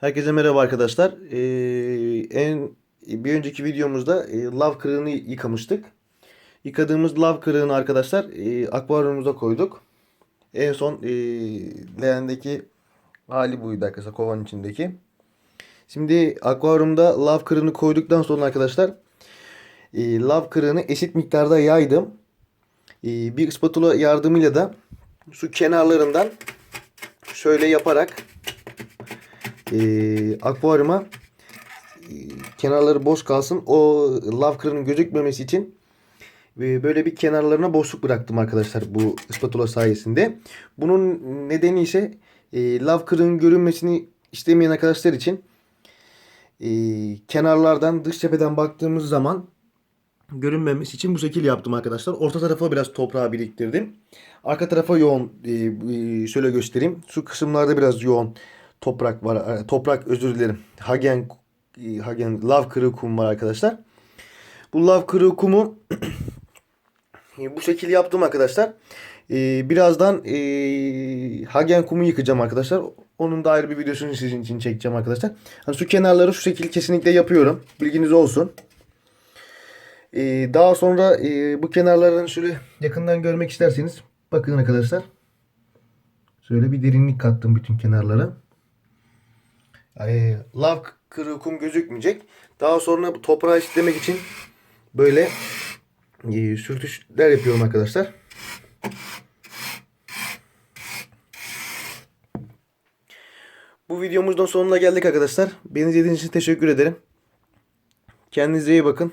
Herkese merhaba arkadaşlar. Ee, en bir önceki videomuzda e, lav kırığını yıkamıştık. Yıkadığımız lav kırığını arkadaşlar e, akvaryumumuza koyduk. En son e, leğendeki hali buydu arkadaşlar kovanın içindeki. Şimdi akvaryumda lav kırığını koyduktan sonra arkadaşlar e, lav kırığını eşit miktarda yaydım. E, bir spatula yardımıyla da su kenarlarından şöyle yaparak e, akvaryuma e, kenarları boş kalsın. O lav kırının gözükmemesi için e, böyle bir kenarlarına boşluk bıraktım arkadaşlar bu spatula sayesinde. Bunun nedeni ise e, lav kırığın görünmesini istemeyen arkadaşlar için e, kenarlardan dış cepheden baktığımız zaman görünmemesi için bu şekil yaptım arkadaşlar. Orta tarafa biraz toprağı biriktirdim. Arka tarafa yoğun e, e, şöyle göstereyim. Şu kısımlarda biraz yoğun toprak var. E, Toprak özür dilerim. Hagen e, Hagen lav kırığı kum var arkadaşlar. Bu lav kırığı kumu e, bu şekil yaptım arkadaşlar. Birazdan Hagen kumu yıkacağım arkadaşlar. Onun da ayrı bir videosunu sizin için çekeceğim arkadaşlar. Hani şu kenarları şu şekil kesinlikle yapıyorum. Bilginiz olsun. Daha sonra bu kenarlarını şöyle yakından görmek isterseniz bakın arkadaşlar. Şöyle bir derinlik kattım bütün kenarlara. E, lav kırığı kum gözükmeyecek. Daha sonra bu toprağı işlemek için böyle e, sürtüşler yapıyorum arkadaşlar. Bu videomuzdan sonuna geldik arkadaşlar. Beni izlediğiniz için teşekkür ederim. Kendinize iyi bakın.